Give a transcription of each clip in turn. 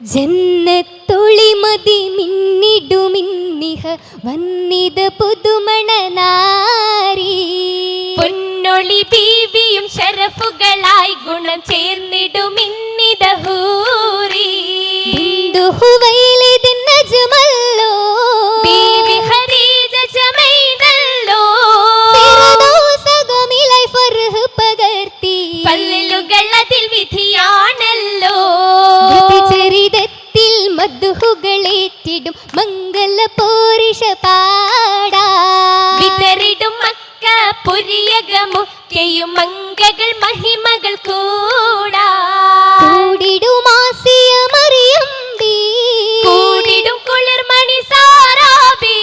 ജന്നത്തൊളിമതി മിന്നിടുമിന്നിഹ വന്നിത പുതുമണനാരി. പൊന്നൊളി ബീവിയും ശരഫുകളായി ഗുണം ചേർന്നിടുമിന്നിതഹൂരി. ബിന്ദുഹുവൈലിദിൻ മംഗകൾ മഹിമകൾ കൂടാ. കൂടിടും കുളിർമണി സാറാബി.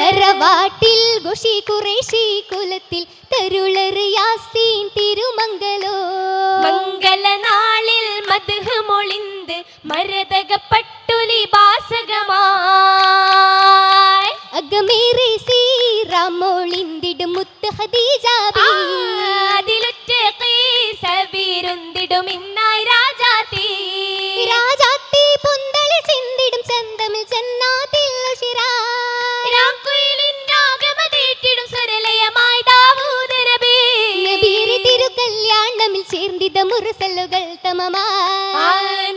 തറവാട്ടിൽ. ഗുഷി കുറേശി കുലത്തിൽ തരുളർ യാസീൻ തിരുമംഗലോ. മംഗളനാളിൽ മധുഹ് മൊളിന്ത് മരതകപ്പട്ടുലി ബാസകമായി അകമേറെ സീറാമോളിന്തിടും മുത്ത് ഹദീജാബി അതിലുറ്റ വീരുന്തിടും ഇന്നായി രാജാത്തി തിരുകല്യാണമിൽ ചേർന്നിത മുറസല്ലുകൾ തമമാ ആ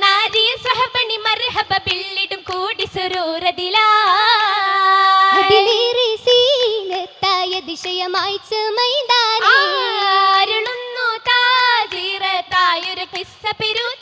നാരിയ സഹപണി മർഹബ ബില്ലിടും കൂടി സുരൂരതിലേറെ സീനത്തായ ദിശയമായി ചമൈതാനേ ആരുളുന്നു താജീറത്തായൊരു കിസ്സ പെരുത്താനേ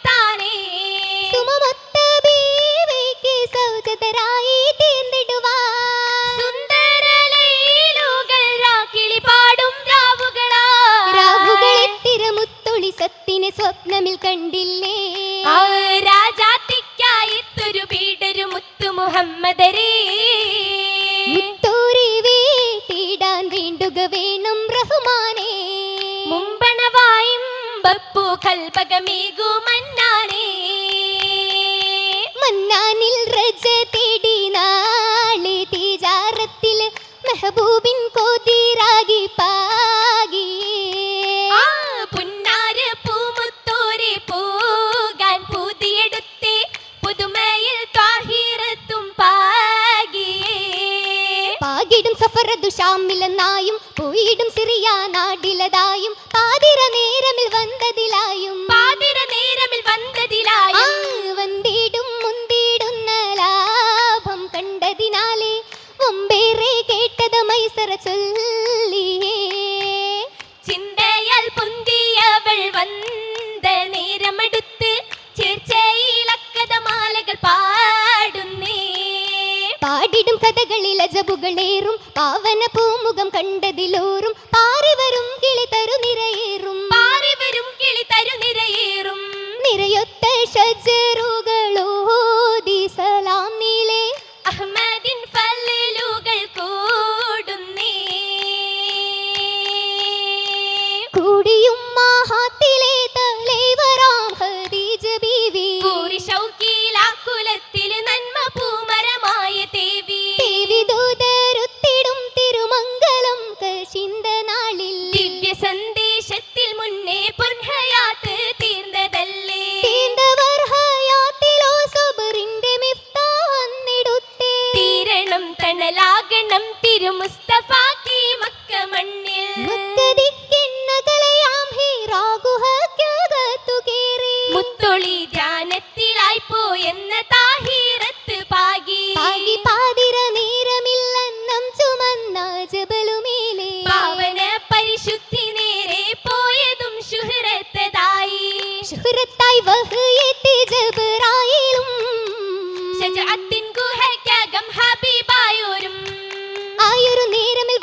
മുഹമ്മദരേ. മുത്തൂരി വീട്ടിടാൻ വേണ്ടുക വേണം റഹ്മാനേ. മുമ്പണവായും ബപ്പു കൽപകമേകു മന്നാനേ മന്നാനിൽ റജ തേടി നാളെ തീജാറത്തിൽ മെഹബൂബിൻ കോതിരാകി പാകിയേ പാകിടും സഫറതു ഷാമിലെന്നായും പോയിടും സിറിയ നാടിലതായും. പാതിര നേരമിൽ വന്നതിലായും. പാതിര നേരമിൽ വന്നതിലായും. വന്തിടും മുന്തിടുന്ന ലാഭം കണ്ടതിനാലേ മുമ്പേറെ കേട്ടത് മൈസറ ചൊല്ലിയേ കഥകളിൽ അജബുകളേറും പാവന പൂമുഖം കണ്ടതിലോറും പാറിവരും കിളി തരു മണ്ണിൽ മക്കതിക്കിണ്ണകളെയാം ഹീറാഗുഹക്കകത്തു കേറി മുത്തൊളി ധ്യാനത്തിലായി പോയെന്ന താഹീറത്ത് പാകി. പാകി പാതിര നേരമില്ലെന്നം ചുമന്ന ജബലുമേലേ പാവന പരിശുദ്ധി നേരെ പോയതും ശുഹ്രത്തതായി ശുഹ്രത്തായി വഹയെത്തി ജബറായിലും ഷജഅത്തിൻ ഗുഹയ്ക്കകം ഹബീബായോരും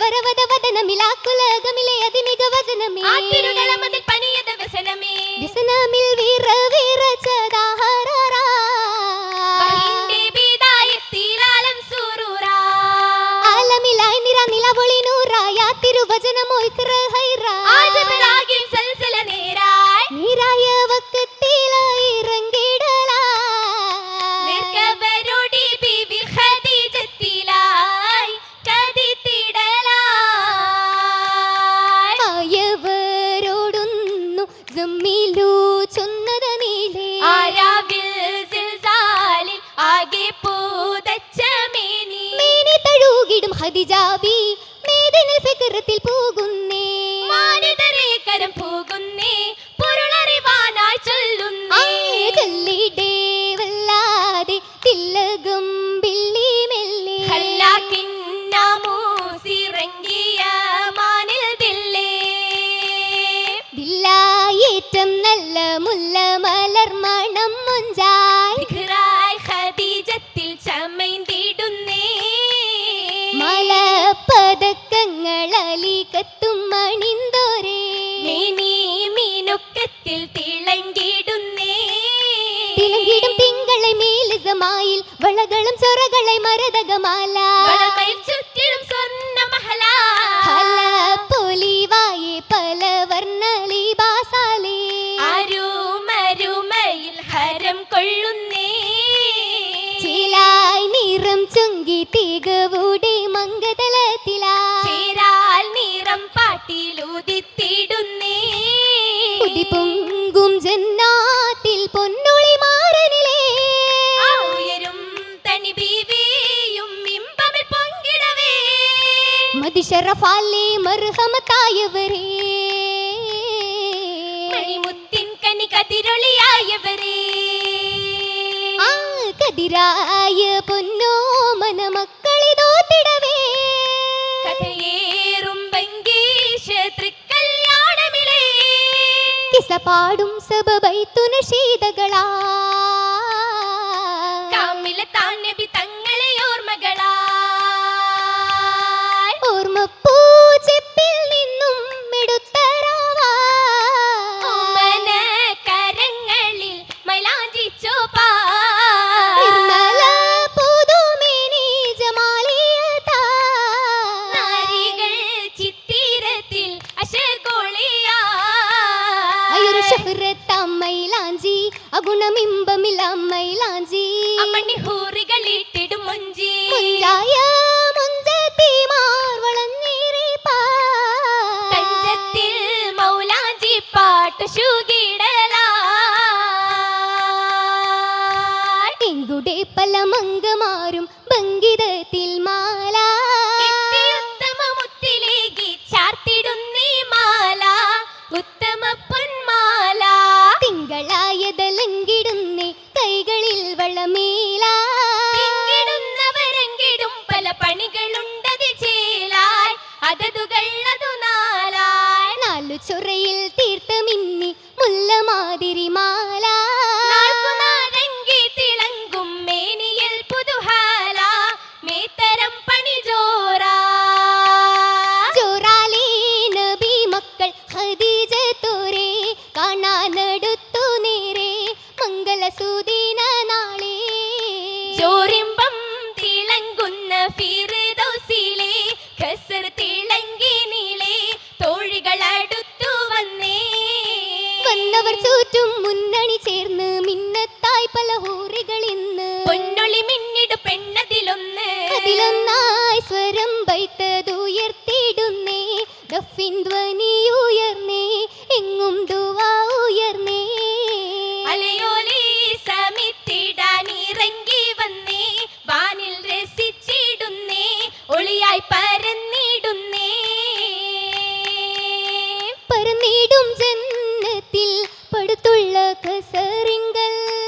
ವರವದ ವದನ ಮಿಲಾಕುಲಗ ಮಿಲೆ ಅದಿ ಮಿಗ ವಚನಮೇ ಆತಿರುಗಳ ಮದ ಪಣಿಯದ ವ್ಯಸನಮೇ ವ್ಯಸನ ಮಿಲ್ ವೀರ ವೀರ ಚದಾಹಾರ ಹಿಂದೆ ಬೀದಾಯ ತೀರಾಲಂ ಸೂರೂರ ಆಲಮಿಲಾಯ ನಿರ ನಿಲವೊಳಿ ನೂರ ಯಾತಿರು ಭಜನ ಮೋಯ್ಕರ ಹೈರ ಆಜಮರ നല്ല മുല്ല മലർ മണം മുഞ്ചാൽ ഹദീജത്തിൽ ഖദീജത്തിൽ ചമൈന്തിടുന്നേ മലപ്പതക്കങ്ങൾ അലികത്തും മണിന്തോരേ. മീനൊക്കത്തിൽ തിളങ്ങിടുന്നേ തിളങ്ങിടും തിങ്കളെ മേലുകമായിൽ വളകളും ചൊറകളെ മരതകമാല. വളമയിൽ തികവൂടെ മംഗതലത്തിലാ. ചേരാൽ നിറം പാട്ടിലുദിത്തിടുന്നേ. പൊങ്കും ജന്നാത്തിൽ പൊന്നൊളി മാറനിലേ. ഉയരും തനി ബീവിയും ഇമ്പമിൽ പൊങ്കിടവേ. മതിഷറഫാലേ മർഹമത്തായവരേ. മണിമുത്തിൻ കനി കതിരൊളിയായവരേ. കതിരായ പൊന്നോ മനമക്കളിതോത്തിടവേ കഥയേറും പാടും സബബൈത്തുന ശീതകളാ. കാമില താനബി തങ്ങളെ ഓർമ്മകളാ. ഓർമ്മ ചെപ്പിൽ മൈലാഞ്ചി. അമ്മണി ഹൂറികളിട്ടിടും മുഞ്ചി. മുഞ്ചായ മുഞ്ചത്തിമാർ വളഞ്ഞിരിപ്പാ. തഞ്ചത്തിൽ മൗലാഞ്ചി പാട്ട് പല മങ്കമാരും ഭംഗിതത്തിൽ தீர்த்த மின்னி முல்ல மாதிரி மாலா. நாரங்கி திளங்கும் மேனியில் புதுஹாலா. மேத்தரம் பணி ஜோரா. ஜோராலே நபி மக்கள் ஹதீஜ தோரே. காணா நடுத்து நேரே. மங்கள சூதி വന്നവർ ചൂറ്റും മുന്നണി ചേർന്ന് മിന്നത്തായി പല ഹൂറികൾ ഇന്ന്. പൊന്നൊളി മിന്നിടു പെണ്ണതിലൊന്ന്. അതിലൊന്നായി സ്വരം വൈത്തതുയർത്തിടുന്നേ ദഫിൻ ധ്വനി ഉയർന്നേ എങ്ങും ദുവാ ഉയർന്നേ. അലയോലി സമിത്തിടാൻ ഇറങ്ങി വന്നേ വാനിൽ രസിച്ചിടുന്നേ ഒളിയായി പരന്നിടുന്നേ. പരന്നിടും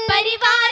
பரிவார